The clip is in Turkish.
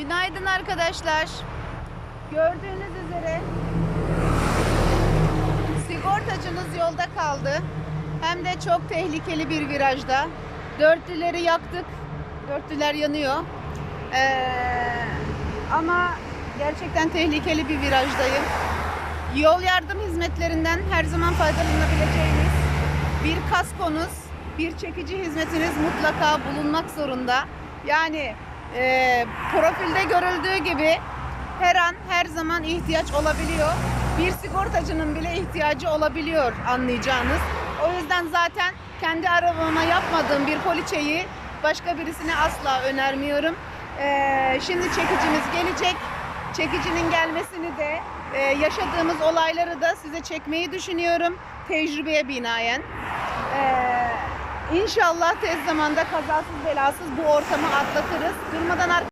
Günaydın arkadaşlar. Gördüğünüz üzere sigortacınız yolda kaldı. Hem de çok tehlikeli bir virajda. Dörtlüleri yaktık. Dörtlüler yanıyor. Ee, ama gerçekten tehlikeli bir virajdayım. Yol yardım hizmetlerinden her zaman faydalanabileceğiniz bir kaskonuz, bir çekici hizmetiniz mutlaka bulunmak zorunda. Yani e, profilde görüldüğü gibi her an her zaman ihtiyaç olabiliyor. Bir sigortacının bile ihtiyacı olabiliyor anlayacağınız. O yüzden zaten kendi arabama yapmadığım bir poliçeyi başka birisine asla önermiyorum. E, şimdi çekicimiz gelecek. Çekicinin gelmesini de e, yaşadığımız olayları da size çekmeyi düşünüyorum. Tecrübeye binaen. Ee, inşallah tez zamanda kazasız belasız bu ortamı atlatırız. Durmadan